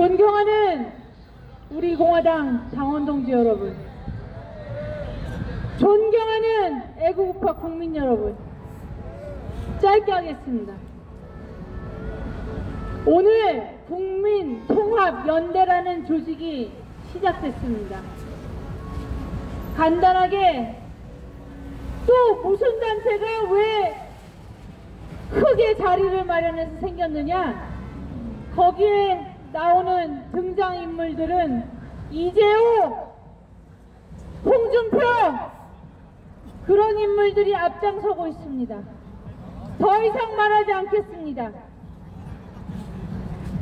존경하는 우리 공화당 당원 동지 여러분, 존경하는 애국우파 국민 여러분, 짧게 하겠습니다. 오늘 국민 통합 연대라는 조직이 시작됐습니다. 간단하게 또 무슨 단체가 왜 크게 자리를 마련해서 생겼느냐? 거기에 나오는 등장인물들은 이재호, 홍준표 그런 인물들이 앞장서고 있습니다. 더 이상 말하지 않겠습니다.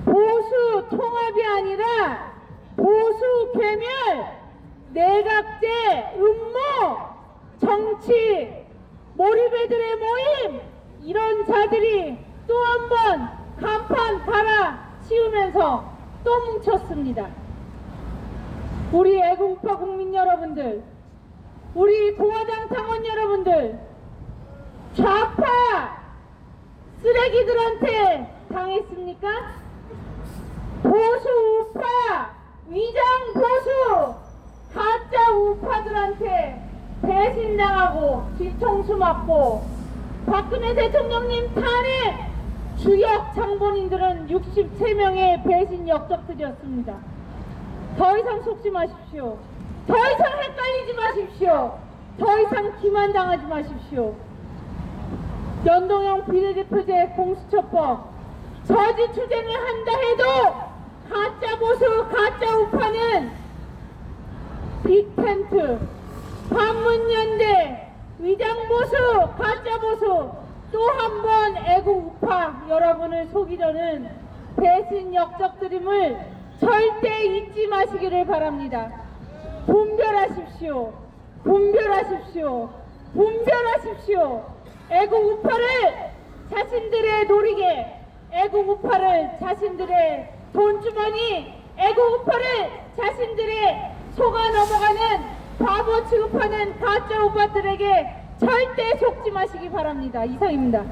보수 통합이 아니라 보수 괴멸, 내각제, 음모, 정치, 몰입애들의 모임 이런 자들이 또 한 번 간판 갈아 치우면서 또 뭉쳤습니다. 우리 애국파 국민 여러분들, 우리 공화당 당원 여러분들, 좌파 쓰레기들한테 당했습니까? 보수 우파, 위장 보수, 가짜 우파들한테 배신당하고 뒤통수 맞고 박근혜 대통령님 탄핵 주역 장본인들은 63명의 배신 역적들이었습니다. 더 이상 속지 마십시오. 더 이상 헷갈리지 마십시오. 더 이상 기만당하지 마십시오. 연동형 비례대표제 공수처법 저지 추진을 한다 해도 가짜 보수 가짜 우파는 빅텐트 반문연대 위장보수 가짜보수 또 한 번 애국 우파 여러분을 속이려는 배신 역적들임을 절대 잊지 마시기를 바랍니다. 분별하십시오. 분별하십시오. 분별하십시오. 애국 우파를 자신들의 놀이개, 애국 우파를 자신들의 돈주머니, 애국 우파를 자신들의 속아 넘어가는 바보 취급하는 가짜 우파들에게 절대 속지 마시기 바랍니다. 이상입니다.